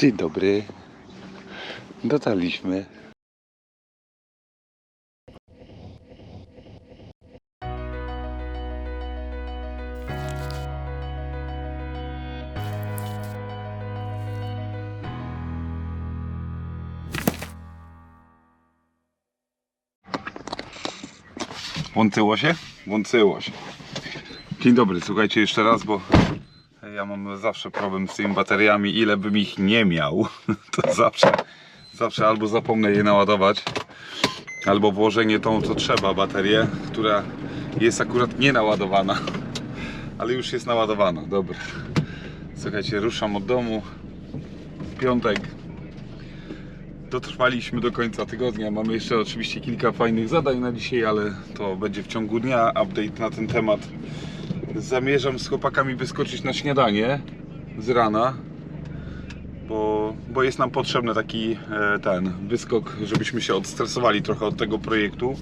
Dzień dobry. Dotarliśmy. Włączyło się? Włączyło się. Dzień dobry, słuchajcie jeszcze raz, bo ja mam zawsze problem z tymi bateriami. Ile bym ich nie miał, to zawsze, zawsze albo zapomnę je naładować, albo włożenie tą, co trzeba, baterię, która jest akurat nie naładowana, ale już jest naładowana. Dobra. Słuchajcie, ruszam od domu. Piątek. Dotrwaliśmy do końca tygodnia. Mamy jeszcze oczywiście kilka fajnych zadań na dzisiaj, ale to będzie w ciągu dnia. Update na ten temat. Zamierzam z chłopakami wyskoczyć na śniadanie z rana, bo, bo jest nam potrzebny taki e, ten wyskok, żebyśmy się odstresowali trochę od tego projektu.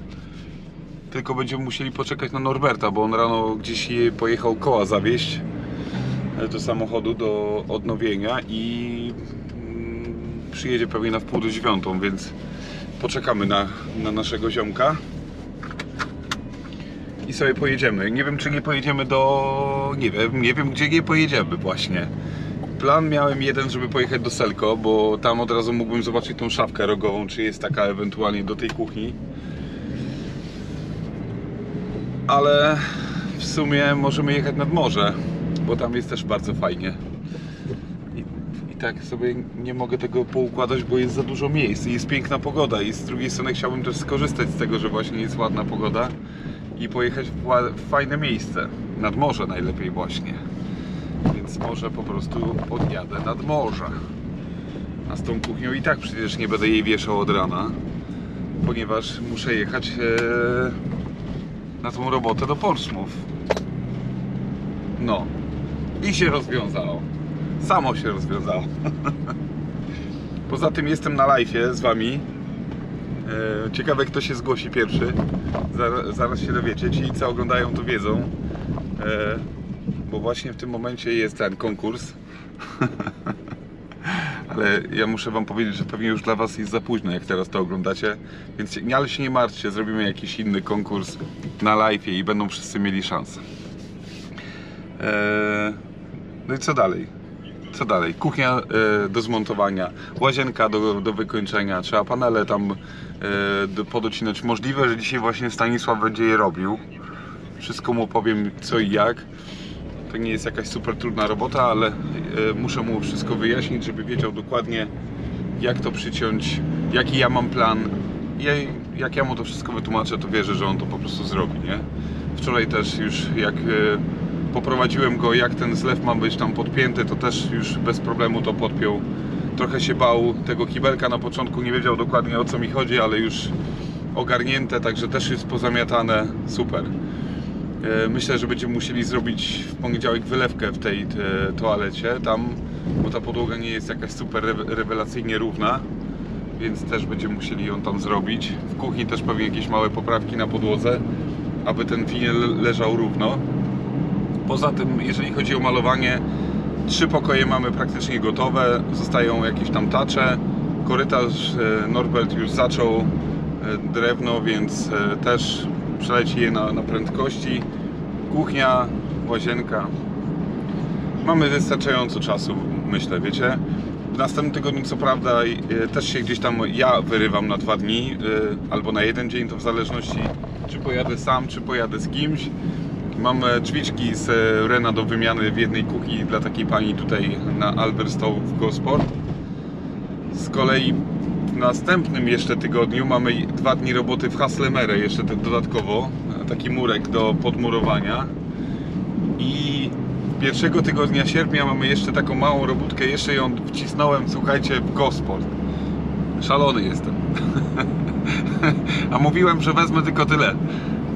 Tylko będziemy musieli poczekać na Norberta, bo on rano gdzieś je- pojechał koła zawieźć e, do samochodu do odnowienia i mm, przyjedzie pewnie na wpół do dziewiątą, więc poczekamy na, na naszego ziomka i sobie pojedziemy. Nie wiem, czy nie pojedziemy do. Nie wiem, nie wiem, gdzie nie pojedziemy właśnie. Plan miałem jeden, żeby pojechać do Selko, bo tam od razu mógłbym zobaczyć tą szafkę rogową, czy jest taka ewentualnie do tej kuchni. Ale w sumie możemy jechać nad morze, bo tam jest też bardzo fajnie. I, I tak sobie nie mogę tego poukładać, bo jest za dużo miejsc i jest piękna pogoda i z drugiej strony chciałbym też skorzystać z tego, że właśnie jest ładna pogoda i pojechać w, fajne miejsce. Nad morze najlepiej właśnie. Więc może po prostu odjadę nad morze. A z tą kuchnią i tak przecież nie będę jej wieszał od rana, ponieważ muszę jechać e, na tą robotę do Portsmouth. No. I się rozwiązało. Samo się rozwiązało. Poza tym jestem na live z wami. E, Ciekawe kto się zgłosi pierwszy. Zaraz, się dowiecie. Ci co oglądają to wiedzą. E, Bo właśnie w tym momencie jest ten konkurs. Ale ja muszę wam powiedzieć, że pewnie już dla was jest za późno, jak teraz to oglądacie. Więc ale się nie martwcie, zrobimy jakiś inny konkurs na live i będą wszyscy mieli szansę. E, No i co dalej? Co dalej? Kuchnia e, do zmontowania, łazienka do, do wykończenia, trzeba panele tam do, podocinać. Możliwe, że dzisiaj właśnie Stanisław będzie je robił. Wszystko mu powiem co i jak. To nie jest jakaś super trudna robota, ale e, muszę mu wszystko wyjaśnić, żeby wiedział dokładnie jak to przyciąć, jaki ja mam plan. I jak ja mu to wszystko wytłumaczę, to wierzę, że on to po prostu zrobi, nie? Wczoraj też już jak poprowadziłem go, jak ten zlew ma być tam podpięty, to też już bez problemu to podpiął. Trochę się bał tego kibelka na początku, nie wiedział dokładnie o co mi chodzi, ale już ogarnięte, także też jest pozamiatane, super. E, Myślę, że będziemy musieli zrobić w poniedziałek wylewkę w tej e, toalecie tam, bo ta podłoga nie jest jakaś super rewe- rewelacyjnie równa, więc też będziemy musieli ją tam zrobić. W kuchni też pewnie jakieś małe poprawki na podłodze, aby ten finiel leżał równo. Poza tym, jeżeli chodzi o malowanie, trzy pokoje mamy praktycznie gotowe, zostają jakieś tam tacze. Korytarz e, Norbert już zaczął e, drewno, więc e, też przeleci je na, na prędkości. Kuchnia, łazienka. Mamy wystarczająco czasu, myślę, wiecie. W następnym tygodniu, co prawda, też się gdzieś tam ja wyrywam na dwa dni, albo na jeden dzień, to w zależności, czy pojadę sam, czy pojadę z kimś. Mam drzwiczki z Rena do wymiany w jednej kuchni dla takiej pani tutaj na Alberstow w Gosport. Z kolei w następnym jeszcze tygodniu mamy dwa dni roboty w Haslemere jeszcze dodatkowo, taki murek do podmurowania. I pierwszego tygodnia sierpnia mamy jeszcze taką małą robótkę, jeszcze ją wcisnąłem, słuchajcie, w Gosport. Szalony jestem. A mówiłem, że wezmę tylko tyle.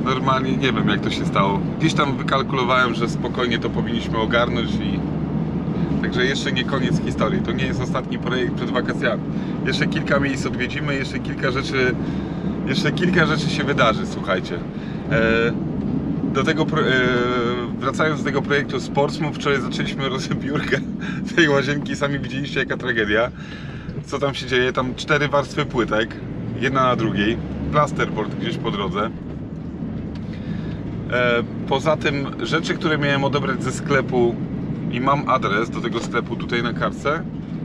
Normalnie nie wiem jak to się stało. Gdzieś tam wykalkulowałem, że spokojnie to powinniśmy ogarnąć i Także jeszcze nie koniec historii. To nie jest ostatni projekt przed wakacjami. Jeszcze kilka miejsc odwiedzimy, jeszcze kilka rzeczy, jeszcze kilka rzeczy się wydarzy, słuchajcie. E, do tego e, wracając do tego projektu Sportsmove, wczoraj zaczęliśmy rozbiórkę tej łazienki, sami widzieliście jaka tragedia. Co tam się dzieje? Tam cztery warstwy płytek, jedna na drugiej, plasterboard gdzieś po drodze. E, poza tym rzeczy, które miałem odebrać ze sklepu i mam adres do tego sklepu tutaj na kartce,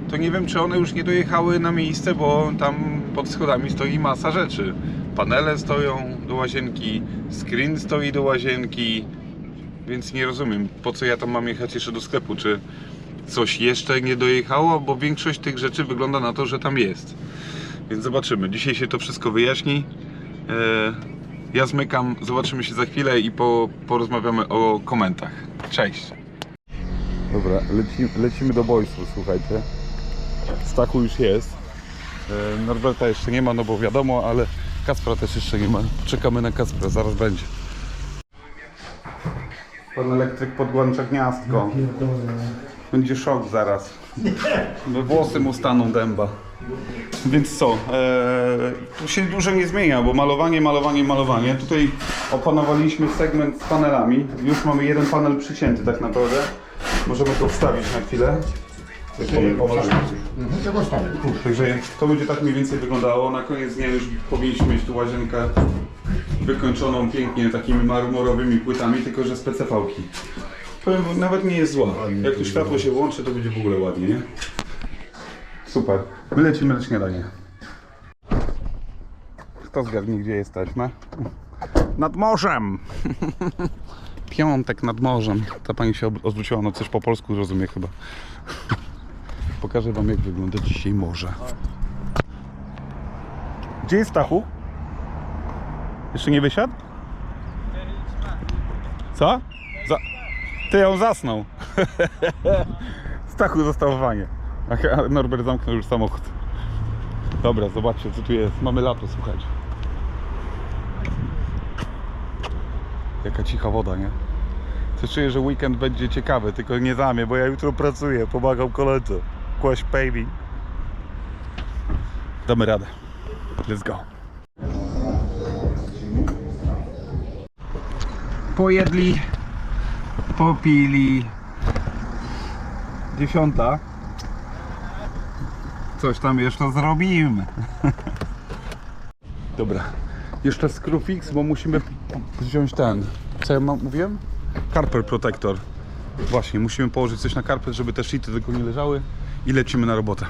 to nie wiem czy one już nie dojechały na miejsce, bo tam pod schodami stoi masa rzeczy. Panele stoją do łazienki, screen stoi do łazienki, więc nie rozumiem po co ja tam mam jechać jeszcze do sklepu, czy coś jeszcze nie dojechało, bo większość tych rzeczy wygląda na to, że tam jest. Więc zobaczymy. Dzisiaj się to wszystko wyjaśni. E, Ja zmykam, zobaczymy się za chwilę i po, porozmawiamy o komentach. Cześć. Dobra, lecimy, lecimy do boysu, słuchajcie. Stachu już jest. E, Norberta jeszcze nie ma, no bo wiadomo, ale Kaspra też jeszcze nie ma. Czekamy na Kaspra, zaraz będzie. Pan elektryk podłącza gniazdko. Będzie szok zaraz. No, Włosy mu staną dęba. Więc co? Eee, tu się dużo nie zmienia, bo malowanie, malowanie, malowanie. Tutaj opanowaliśmy segment z panelami. Już mamy jeden panel przycięty tak naprawdę. Możemy to wstawić na chwilę. Tam. Także to będzie tak mniej więcej wyglądało. Na koniec dnia już powinniśmy mieć tu łazienkę wykończoną pięknie takimi marmurowymi płytami, tylko że z PCV-ki. Powiem, nawet nie jest zła. Jak tu światło się włączy, to będzie w ogóle ładnie, nie? Super. My lecimy na śniadanie. Kto zgadnie, gdzie jesteśmy? Nad morzem! Piątek nad morzem. Ta pani się odwróciła, no coś po polsku rozumie chyba. Pokażę wam jak wygląda dzisiaj morze. Gdzie jest Stachu? Jeszcze nie wysiadł? Co? Za... Ty on zasnął. Stachu został w wanie. A Norbert zamknął już samochód. Dobra, zobaczcie co tu jest. Mamy lato, słuchajcie. Jaka cicha woda, nie? Czuję, że weekend będzie ciekawy, tylko nie za mnie, bo ja jutro pracuję, pomagam koledze. Kłaś baby. Damy radę. Let's go. Pojedli, popili. Dziesiąta. Coś tam jeszcze zrobimy. Dobra. Jeszcze Screwfix, bo musimy wziąć ten. Co ja mam, mówiłem? Carper Protector. Właśnie, musimy położyć coś na karpet, żeby te shity tylko nie leżały i lecimy na robotę.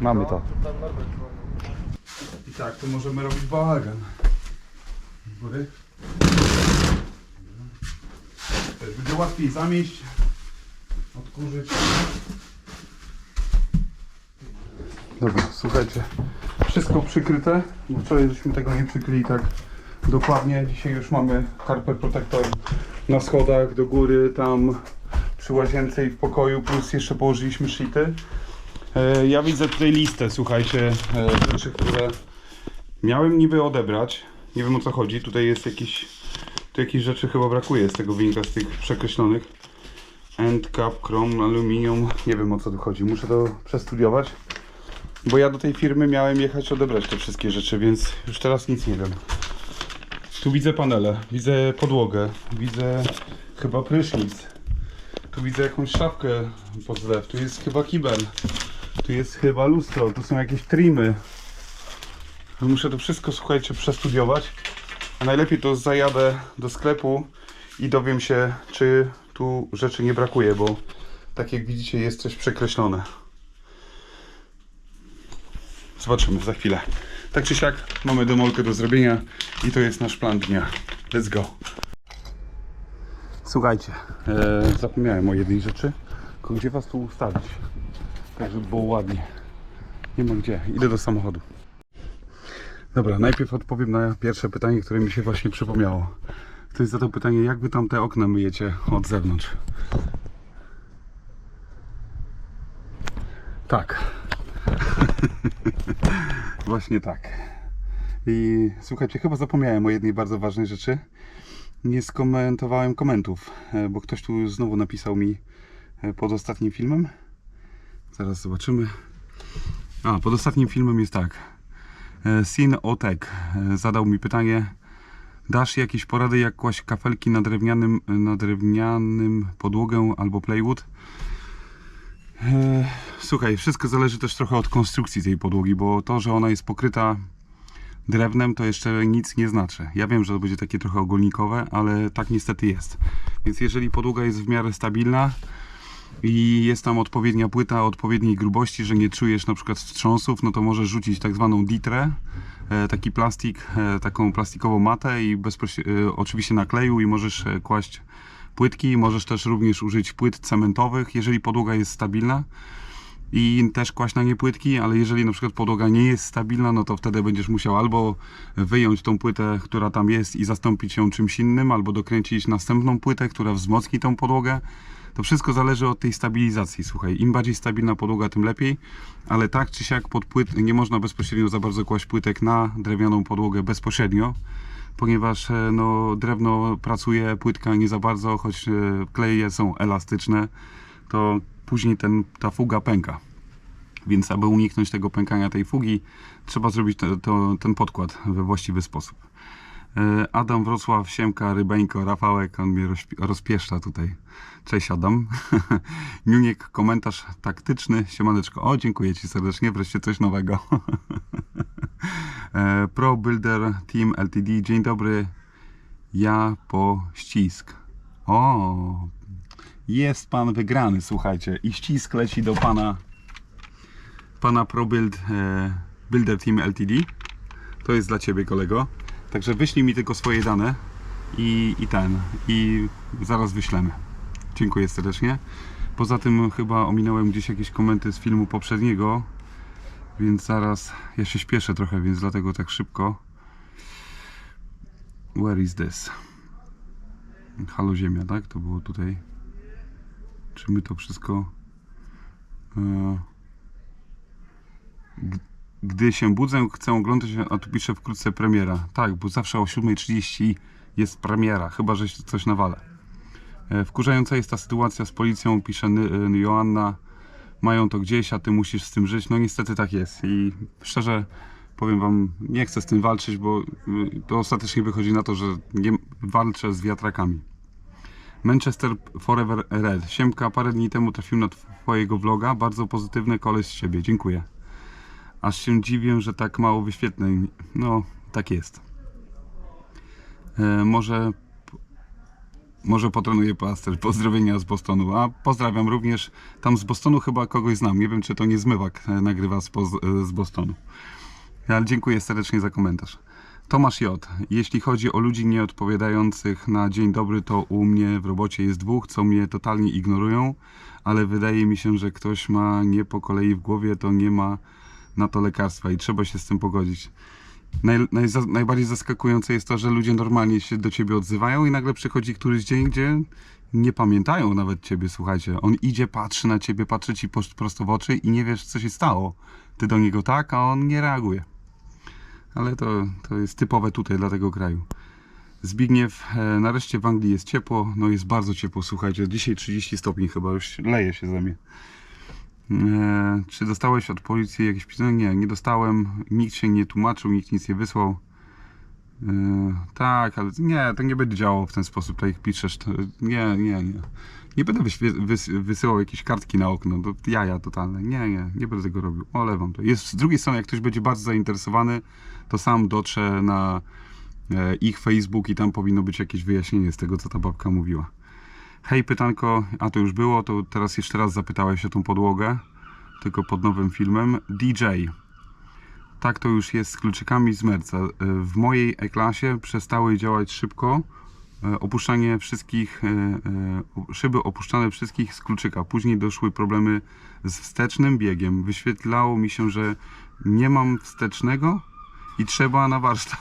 Mamy to. I tak, tu możemy robić bałagan. Góry. Też będzie łatwiej zamieść, odkurzyć. Dobra, słuchajcie, wszystko przykryte, bo wczoraj żeśmy tego nie przykryli tak dokładnie. Dzisiaj już mamy carpet protector na schodach, do góry, tam przy łazience i w pokoju, plus jeszcze położyliśmy shity. E, Ja widzę tutaj listę, słuchajcie, e, rzeczy, które miałem niby odebrać. Nie wiem o co chodzi, tutaj jest jakieś, tu jakieś rzeczy chyba brakuje z tego wynika, z tych przekreślonych. End cap, chrome, aluminium, nie wiem o co tu chodzi, muszę to przestudiować. Bo ja do tej firmy miałem jechać odebrać te wszystkie rzeczy, więc już teraz nic nie wiem. Tu widzę panele, widzę podłogę, widzę chyba prysznic. Tu widzę jakąś szafkę pod zlew, tu jest chyba kibel. Tu jest chyba lustro, tu są jakieś trimy. Muszę to wszystko, słuchajcie, przestudiować. A najlepiej to zajadę do sklepu i dowiem się, czy tu rzeczy nie brakuje, bo tak jak widzicie jest coś przekreślone. Zobaczymy za chwilę. Tak czy siak mamy demolkę do zrobienia i to jest nasz plan dnia. Let's go. Słuchajcie, e, zapomniałem o jednej rzeczy. Tylko gdzie was tu ustawić? Tak, żeby było ładnie. Nie ma gdzie. Idę do samochodu. Dobra, najpierw odpowiem na pierwsze pytanie, które mi się właśnie przypomniało. To jest za to pytanie, jak wy tam te okna myjecie od zewnątrz? Tak. Właśnie tak. I słuchajcie, chyba zapomniałem o jednej bardzo ważnej rzeczy. Nie skomentowałem komentów, e, bo ktoś tu znowu napisał mi e, pod ostatnim filmem. Zaraz zobaczymy. A, pod ostatnim filmem jest tak. E, Sin Otek zadał mi pytanie, Dasz jakieś porady, jak kłaść kafelki na drewnianym, na drewnianym podłogę albo plywood? Eee, Słuchaj, wszystko zależy też trochę od konstrukcji tej podłogi, bo to, że ona jest pokryta drewnem, to jeszcze nic nie znaczy. Ja wiem, że to będzie takie trochę ogólnikowe, ale tak niestety jest. Więc jeżeli podłoga jest w miarę stabilna i jest tam odpowiednia płyta odpowiedniej grubości, że nie czujesz na przykład wstrząsów, no to możesz rzucić tak zwaną ditrę, taki plastik, e, taką plastikową matę i e, oczywiście na kleju i możesz e, kłaść płytki, możesz też również użyć płyt cementowych, jeżeli podłoga jest stabilna i też kłaść na nie płytki, ale jeżeli na przykład podłoga nie jest stabilna, no to wtedy będziesz musiał albo wyjąć tą płytę, która tam jest i zastąpić ją czymś innym, albo dokręcić następną płytę, która wzmocni tą podłogę. To wszystko zależy od tej stabilizacji. Słuchaj, im bardziej stabilna podłoga, tym lepiej, ale tak czy siak pod płyt nie można bezpośrednio za bardzo kłaść płytek na drewnianą podłogę bezpośrednio, ponieważ e, no, drewno pracuje, płytka nie za bardzo, choć e, kleje są elastyczne, to później ten, ta fuga pęka. Więc aby uniknąć tego pękania tej fugi, trzeba zrobić to, to, ten podkład we właściwy sposób. E, Adam Wrocław, Siemka, Rybeńko, Rafałek, on mnie rozpi- rozpieszcza tutaj. Cześć Adam. Niuniek, komentarz taktyczny, siemaneczko. O, dziękuję Ci serdecznie, wreszcie coś nowego. E, Pro Builder Team LTD, dzień dobry. Ja po ścisk. O, jest pan wygrany, słuchajcie. I ścisk leci do pana pana ProBuild e, Builder Team LTD. To jest dla ciebie, kolego. Także wyślij mi tylko swoje dane i, i ten. I zaraz wyślemy. Dziękuję serdecznie. Poza tym chyba ominąłem gdzieś jakieś komenty z filmu poprzedniego, więc zaraz ja się śpieszę trochę, więc dlatego tak szybko. Where is this? Halo Ziemia, tak? To było tutaj. Czy my to wszystko. E, gdy się budzę, chcę oglądać, a tu pisze wkrótce premiera. Tak, bo zawsze o 7.30 jest premiera, chyba że coś nawala. E, Wkurzająca jest ta sytuacja z policją, pisze y, Joanna. Mają to gdzieś, a ty musisz z tym żyć. No niestety tak jest. I szczerze powiem wam, nie chcę z tym walczyć, bo y, to ostatecznie wychodzi na to, że nie walczę z wiatrakami. Manchester Forever Red. Siemka, parę dni temu trafiłem na twojego vloga. Bardzo pozytywny koleś z ciebie. Dziękuję. Aż się dziwię, że tak mało wyświetleń. No, tak jest. E, może może potrenuję plaster. Pozdrowienia z Bostonu. A pozdrawiam również. Tam z Bostonu chyba kogoś znam. Nie wiem, czy to nie Zmywak e, nagrywa z, e, z Bostonu. Ale dziękuję serdecznie za komentarz. Tomasz J. Jeśli chodzi o ludzi nieodpowiadających na dzień dobry, to u mnie w robocie jest dwóch, co mnie totalnie ignorują, ale wydaje mi się, że ktoś ma nie po kolei w głowie, to nie ma na to lekarstwa i trzeba się z tym pogodzić. Naj, naj, najbardziej zaskakujące jest to, że ludzie normalnie się do ciebie odzywają i nagle przychodzi któryś dzień, gdzie nie pamiętają nawet ciebie, słuchajcie. On idzie, patrzy na ciebie, patrzy ci prosto w oczy i nie wiesz, co się stało. Ty do niego tak, a on nie reaguje. Ale to, to jest typowe tutaj dla tego kraju. Zbigniew, e, nareszcie w Anglii jest ciepło, no jest bardzo ciepło, słuchajcie, dzisiaj 30 stopni chyba, już leje się ze mnie. E, czy dostałeś od policji jakieś pismo? Nie, nie dostałem. Nikt się nie tłumaczył, nikt nic nie wysłał. E, tak, ale nie, to nie będzie działało w ten sposób, tak jak piszesz. Nie, nie, nie. Nie będę wysyłał jakieś kartki na okno, to jaja totalne. Nie, nie, nie będę tego robił. Olewam to. Jest z drugiej strony, jak ktoś będzie bardzo zainteresowany, to sam dotrze na e, ich Facebook i tam powinno być jakieś wyjaśnienie z tego, co ta babka mówiła. Hej, pytanko, a to już było, to teraz jeszcze raz zapytałeś o tą podłogę, tylko pod nowym filmem. DJ. Tak to już jest z kluczykami z Merca. E, W mojej E-klasie przestały działać szybko. e, Opuszczanie wszystkich, e, szyby opuszczane wszystkich z kluczyka. Później doszły problemy z wstecznym biegiem. Wyświetlało mi się, że nie mam wstecznego i trzeba na warsztat.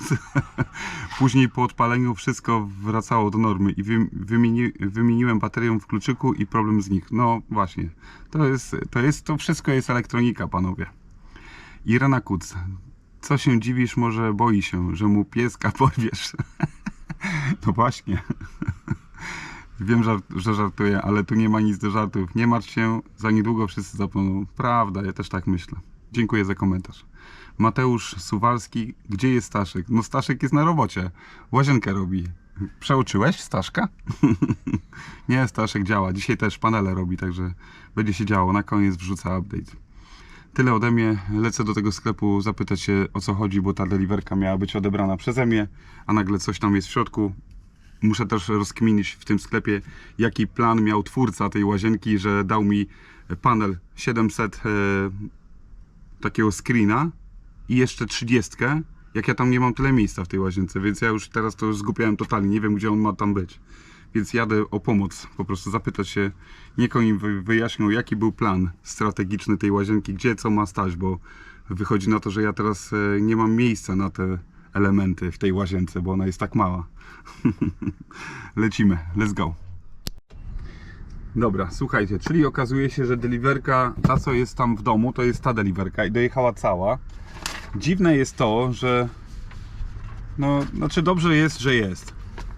Później po odpaleniu wszystko wracało do normy i wy- wymieni, wymieniłem baterię w kluczyku i problem znikł. No właśnie, to jest, to jest, to wszystko jest elektronika, panowie. Irena Kuc. Co się dziwisz, może boi się, że mu pieska porwiesz. no właśnie. Wiem, że żartuję, ale tu nie ma nic do żartów. Nie martw się, za niedługo wszyscy zapomną. Prawda, ja też tak myślę. Dziękuję za komentarz. Mateusz Suwalski, gdzie jest Staszek? No Staszek jest na robocie, łazienkę robi. Przeoczyłeś Staszka? Nie, Staszek działa. Dzisiaj też panele robi, także będzie się działo. Na koniec wrzuca update. Tyle ode mnie. Lecę do tego sklepu zapytać się o co chodzi, bo ta deliverka miała być odebrana przeze mnie, a nagle coś tam jest w środku. Muszę też rozkminić w tym sklepie, jaki plan miał twórca tej łazienki, że dał mi panel 700 e, takiego screena i jeszcze 30, jak ja tam nie mam tyle miejsca w tej łazience, więc ja już teraz to już totalnie, nie wiem gdzie on ma tam być. Więc jadę o pomoc, po prostu zapytać się, niech oni jaki był plan strategiczny tej łazienki, gdzie co ma stać, bo wychodzi na to, że ja teraz e, nie mam miejsca na te elementy w tej łazience, bo ona jest tak mała. Lecimy, let's go. Dobra, słuchajcie, czyli okazuje się, że deliverka, ta co jest tam w domu, to jest ta deliverka i dojechała cała. Dziwne jest to, że no, znaczy dobrze jest, że jest.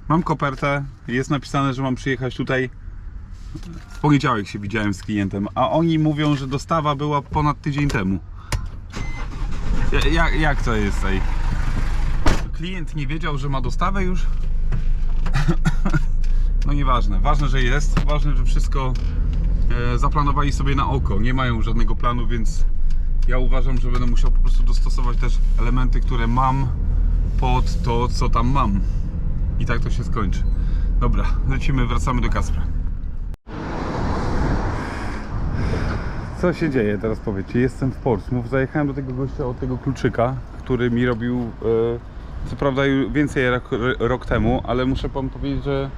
Mam kopertę, jest napisane, że mam przyjechać tutaj. W poniedziałek się widziałem z klientem, a oni mówią, że dostawa była ponad tydzień temu. Ja- Jak, jak to jest tutaj? Klient nie wiedział, że ma dostawę już? No nieważne. Ważne, że jest. Ważne, że wszystko e, zaplanowali sobie na oko. Nie mają żadnego planu, więc ja uważam, że będę musiał po prostu dostosować też elementy, które mam pod to, co tam mam. I tak to się skończy. Dobra, lecimy, wracamy do Kaspra. Co się dzieje teraz powiedzcie? Jestem w Portsmouth, zajechałem do tego gościa od tego kluczyka, który mi robił e, co prawda więcej rok, rok temu, ale muszę wam powiedzieć, że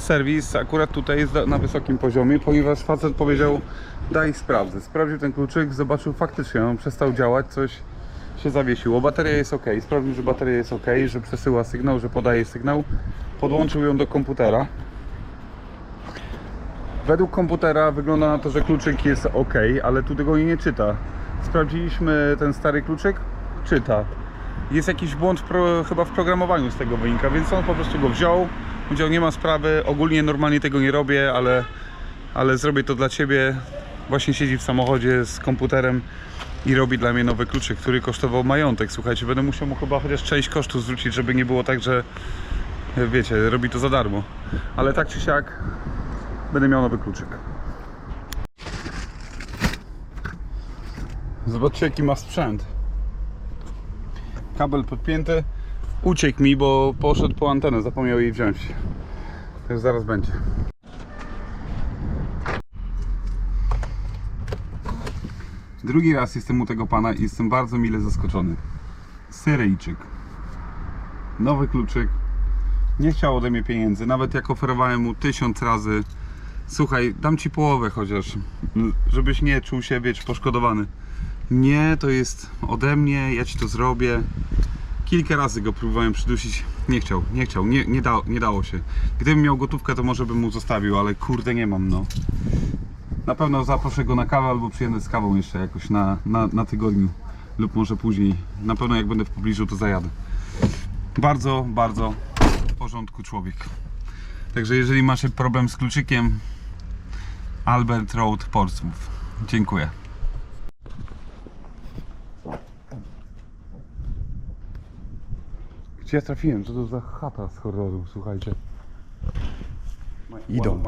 serwis akurat tutaj jest na wysokim poziomie, ponieważ facet powiedział daj sprawdzę. Sprawdził ten kluczyk, zobaczył faktycznie, on przestał działać, coś się zawiesiło. Bateria jest ok, sprawdził, że bateria jest ok, że przesyła sygnał, że podaje sygnał. Podłączył ją do komputera. Według komputera wygląda na to, że kluczyk jest ok, ale tu tego nie czyta. Sprawdziliśmy ten stary kluczyk, czyta. Jest jakiś błąd pro, chyba w programowaniu z tego wynika, więc on po prostu go wziął. Powiedział, nie ma sprawy, ogólnie normalnie tego nie robię, ale, ale zrobię to dla Ciebie. Właśnie siedzi w samochodzie z komputerem i robi dla mnie nowy kluczyk, który kosztował majątek. Słuchajcie, będę musiał mu chyba chociaż część kosztu zwrócić, żeby nie było tak, że wiecie, robi to za darmo. Ale tak czy siak będę miał nowy kluczyk. Zobaczcie jaki ma sprzęt. Kabel podpięty. Uciekł mi, bo poszedł po antenę, zapomniał jej wziąć. Też zaraz będzie. Drugi raz jestem u tego pana i jestem bardzo mile zaskoczony. Syryjczyk. Nowy kluczyk. Nie chciał ode mnie pieniędzy, nawet jak oferowałem mu tysiąc razy. Słuchaj, dam ci połowę chociaż, żebyś nie czuł się, wiesz, poszkodowany. Nie, to jest ode mnie, ja ci to zrobię. Kilka razy go próbowałem przydusić. Nie chciał, nie chciał, nie, nie, da, nie dało się. Gdybym miał gotówkę, to może bym mu zostawił, ale kurde nie mam, no. Na pewno zaproszę go na kawę albo przyjadę z kawą jeszcze jakoś na, na, na tygodniu lub może później. Na pewno jak będę w pobliżu, to zajadę. Bardzo, bardzo w porządku człowiek. Także jeżeli macie problem z kluczykiem, Albert Road Portsmouth. Dziękuję. Gdzie ja trafiłem? Co to za chata z horroru, słuchajcie. Idą.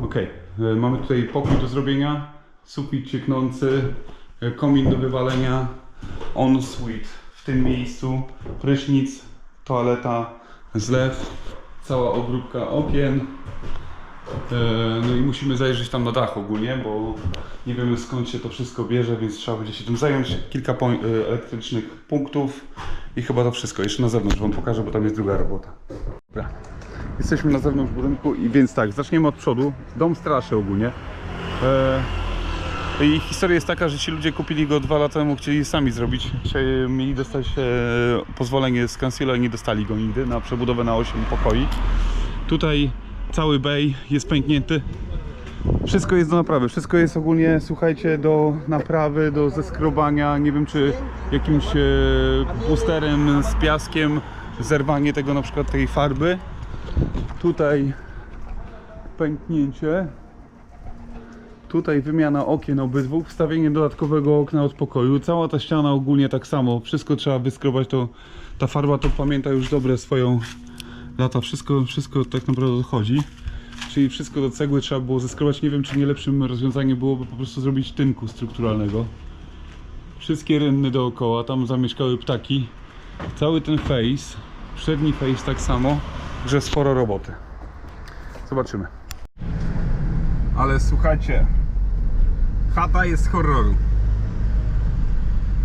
Okej, e, mamy tutaj pokój do zrobienia, sufit cieknący, e, komin do wywalenia, on suite w tym miejscu, prysznic, toaleta, zlew, cała obróbka okien. E, No i musimy zajrzeć tam na dach ogólnie, bo nie wiemy skąd się to wszystko bierze, więc trzeba będzie się tym zająć. Kilka e, elektrycznych punktów i chyba to wszystko. Jeszcze na zewnątrz Wam pokażę, bo tam jest druga robota. Dobra. Jesteśmy na zewnątrz budynku i więc tak, zaczniemy od przodu. Dom straszy ogólnie. E, I historia jest taka, że ci ludzie kupili go dwa lata temu, chcieli sami zrobić. Mieli dostać pozwolenie z kancela i nie dostali go nigdy na przebudowę na 8 pokoi. Tutaj cały bay jest pęknięty. Wszystko jest do naprawy, wszystko jest ogólnie, słuchajcie, do naprawy, do zeskrobania, nie wiem czy jakimś e, pusterem z piaskiem, zerwanie tego na przykład tej farby. Tutaj pęknięcie. Tutaj wymiana okien obydwu, wstawienie dodatkowego okna od pokoju, cała ta ściana ogólnie tak samo, wszystko trzeba wyskrobać, to ta farba to pamięta już dobre swoją lata, wszystko, wszystko tak naprawdę odchodzi. Czyli wszystko do cegły trzeba było zeskrobać, nie wiem czy nie lepszym rozwiązaniem byłoby po prostu zrobić tynku strukturalnego. Wszystkie rynny dookoła, tam zamieszkały ptaki. Cały ten face, przedni face tak samo, że sporo roboty. Zobaczymy. Ale słuchajcie, chata jest horroru.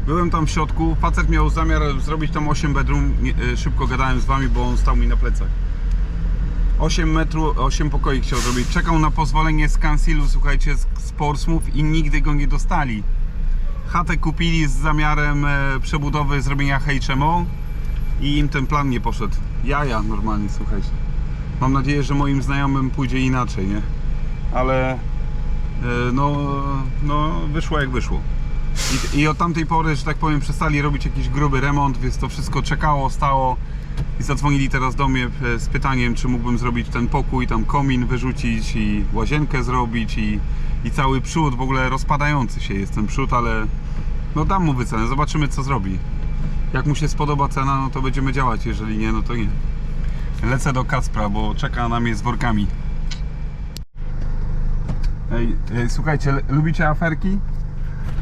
Byłem tam w środku, facet miał zamiar zrobić tam 8 bedroom, y, szybko gadałem z wami, bo on stał mi na plecach. 8 metrów, 8 pokoi chciał zrobić. Czekał na pozwolenie z Kansilu, słuchajcie, z, z Portsmouth i nigdy go nie dostali. Chatę kupili z zamiarem e, przebudowy, zrobienia HMO i im ten plan nie poszedł. Jaja normalnie, słuchajcie. Mam nadzieję, że moim znajomym pójdzie inaczej, nie? Ale e, no, no wyszło jak wyszło. I, I od tamtej pory, że tak powiem, przestali robić jakiś gruby remont, więc to wszystko czekało, stało. I zadzwonili teraz do mnie e, z pytaniem, czy mógłbym zrobić ten pokój, tam komin wyrzucić i łazienkę zrobić i, i cały przód, w ogóle rozpadający się jest ten przód, ale no dam mu wycenę, zobaczymy co zrobi. Jak mu się spodoba cena, no to będziemy działać, jeżeli nie, no to nie. Lecę do Kacpra, bo czeka na mnie z workami. Ej, ej słuchajcie, lubicie aferki?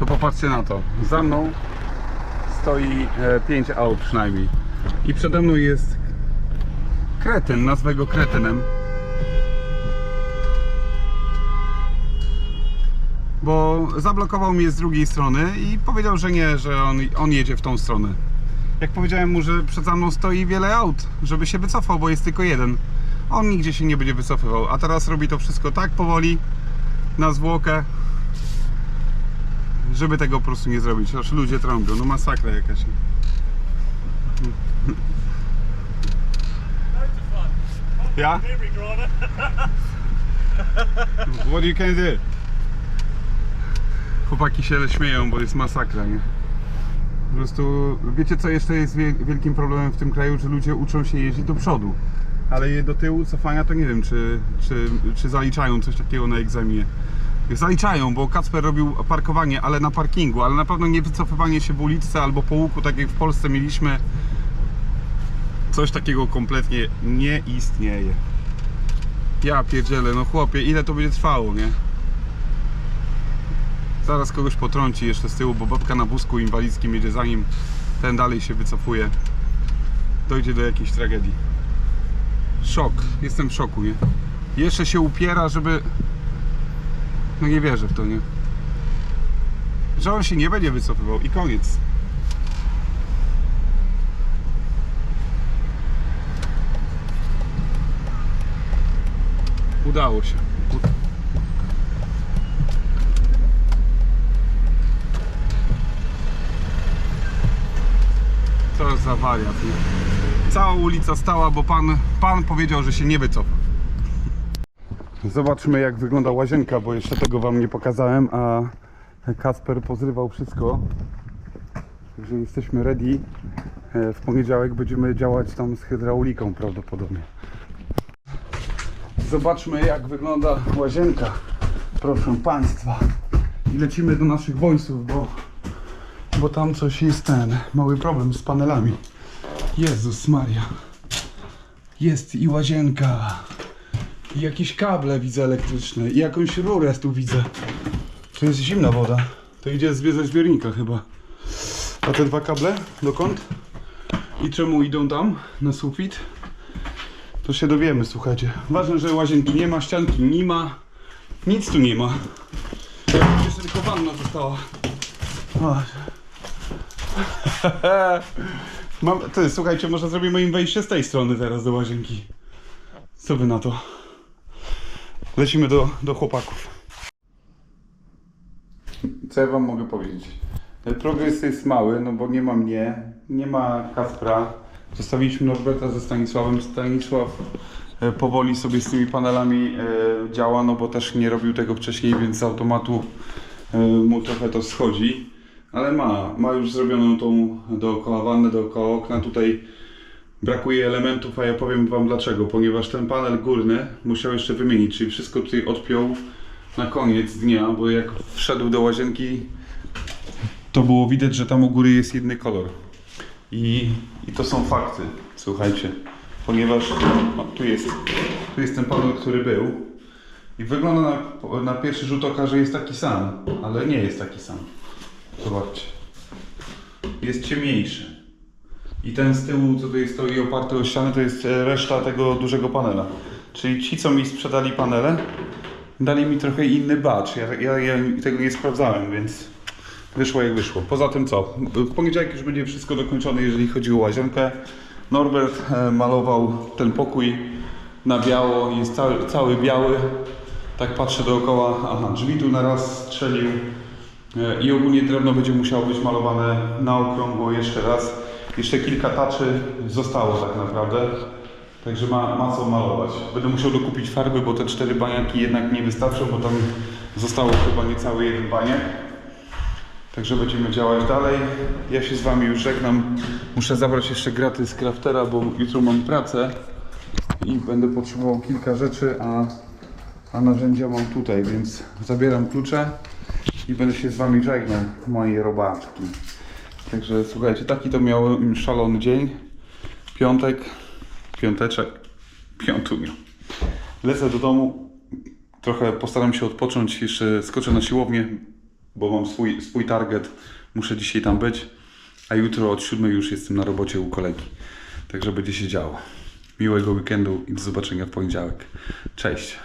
To popatrzcie na to. Za mną stoi 5 aut przynajmniej. I przede mną jest kretyn, nazwę go kretynem. Bo zablokował mnie z drugiej strony i powiedział, że nie, że on, on jedzie w tą stronę. Jak powiedziałem mu, że przed mną stoi wiele aut, żeby się wycofał, bo jest tylko jeden. On nigdzie się nie będzie wycofywał, a teraz robi to wszystko tak powoli, na zwłokę, żeby tego po prostu nie zrobić. Aż ludzie trąbią, no masakra jakaś. Driver. What you can do? Chłopaki się śmieją, bo jest masakra, nie? Po prostu, wiecie co jeszcze jest wie- wielkim problemem w tym kraju, że ludzie uczą się jeździć do przodu. Ale je do tyłu, cofania, to nie wiem, czy, czy, czy zaliczają coś takiego na egzaminie. Zaliczają, bo Kacper robił parkowanie, ale na parkingu, ale na pewno nie wycofywanie się w uliczce albo po łuku, tak jak w Polsce mieliśmy. Coś takiego kompletnie nie istnieje. Ja pierdzielę, no chłopie, ile to będzie trwało, nie? Zaraz kogoś potrąci jeszcze z tyłu, bo babka na wózku inwalidzkim jedzie za nim. Ten dalej się wycofuje. Dojdzie do jakiejś tragedii. Szok. Jestem w szoku, nie? Jeszcze się upiera, żeby... No nie wierzę w to, nie? Że on się nie będzie wycofywał i koniec. Udało się. Co za wariat? Cała ulica stała, bo pan, pan powiedział, że się nie wycofa. Zobaczmy jak wygląda łazienka, bo jeszcze tego wam nie pokazałem, a Kasper pozrywał wszystko. Także jesteśmy ready. E, W poniedziałek będziemy działać tam z hydrauliką prawdopodobnie. Zobaczmy jak wygląda łazienka. Proszę Państwa. I lecimy do naszych wojsów, bo, bo tam coś jest ten mały problem z panelami. Jezus Maria. Jest i łazienka. I jakieś kable widzę elektryczne. I jakąś rurę tu widzę. To jest zimna woda. To idzie z ze zbiornika chyba. A te dwa kable dokąd? I czemu idą tam na sufit? To się dowiemy, słuchajcie. Ważne, że łazienki nie ma, ścianki nie ma. Nic tu nie ma. Jeszcze tylko wanna została. Mam, ty, słuchajcie, może zrobimy im wejście z tej strony teraz do łazienki. Co wy na to? Lecimy do, do chłopaków. Co ja wam mogę powiedzieć? Progres jest mały, no bo nie ma mnie, nie ma Kaspra. Zostawiliśmy Norberta ze Stanisławem. Stanisław e, powoli sobie z tymi panelami e, działa, no bo też nie robił tego wcześniej, więc z automatu e, mu trochę to schodzi. Ale ma, ma już zrobioną tą dookoła wannę, dookoła okna. Tutaj brakuje elementów, a ja powiem wam dlaczego. Ponieważ ten panel górny musiał jeszcze wymienić, czyli wszystko tutaj odpiął na koniec dnia, bo jak wszedł do łazienki, to było widać, że tam u góry jest jedny kolor. I, i to są fakty, słuchajcie. Ponieważ o, tu, jest, tu jest ten panel, który był. I wygląda na, na pierwszy rzut oka, że jest taki sam, ale nie jest taki sam. Zobaczcie. Jest ciemniejszy. I ten z tyłu, co tutaj stoi oparty o ścianę, to jest e, reszta tego dużego panela. Czyli ci, co mi sprzedali panele, dali mi trochę inny batch. Ja, ja, ja tego nie sprawdzałem, więc wyszło jak wyszło. Poza tym co? W poniedziałek już będzie wszystko dokończone, jeżeli chodzi o łazienkę. Norbert e, malował ten pokój na biało, jest cały, cały biały. Tak patrzę dookoła, aha, drzwi tu na raz strzelił. E, I ogólnie drewno będzie musiało być malowane na okrągło jeszcze raz. Jeszcze kilka taczy zostało tak naprawdę. Także ma, ma co malować. Będę musiał dokupić farby, bo te cztery baniaki jednak nie wystarczą, bo tam zostało chyba niecały jeden baniak. Także będziemy działać dalej. Ja się z Wami już żegnam. Muszę zabrać jeszcze graty z craftera, bo jutro mam pracę i będę potrzebował kilka rzeczy, a, a narzędzia mam tutaj, więc zabieram klucze i będę się z Wami żegnał, moje robaczki. Także słuchajcie, taki to miałem szalony dzień. Piątek, piąteczek, piątunio. Lecę do domu, trochę postaram się odpocząć, jeszcze skoczę na siłownię, bo mam swój, swój target, muszę dzisiaj tam być, a jutro od 7 już jestem na robocie u kolegi. Także będzie się działo. Miłego weekendu i do zobaczenia w poniedziałek. Cześć.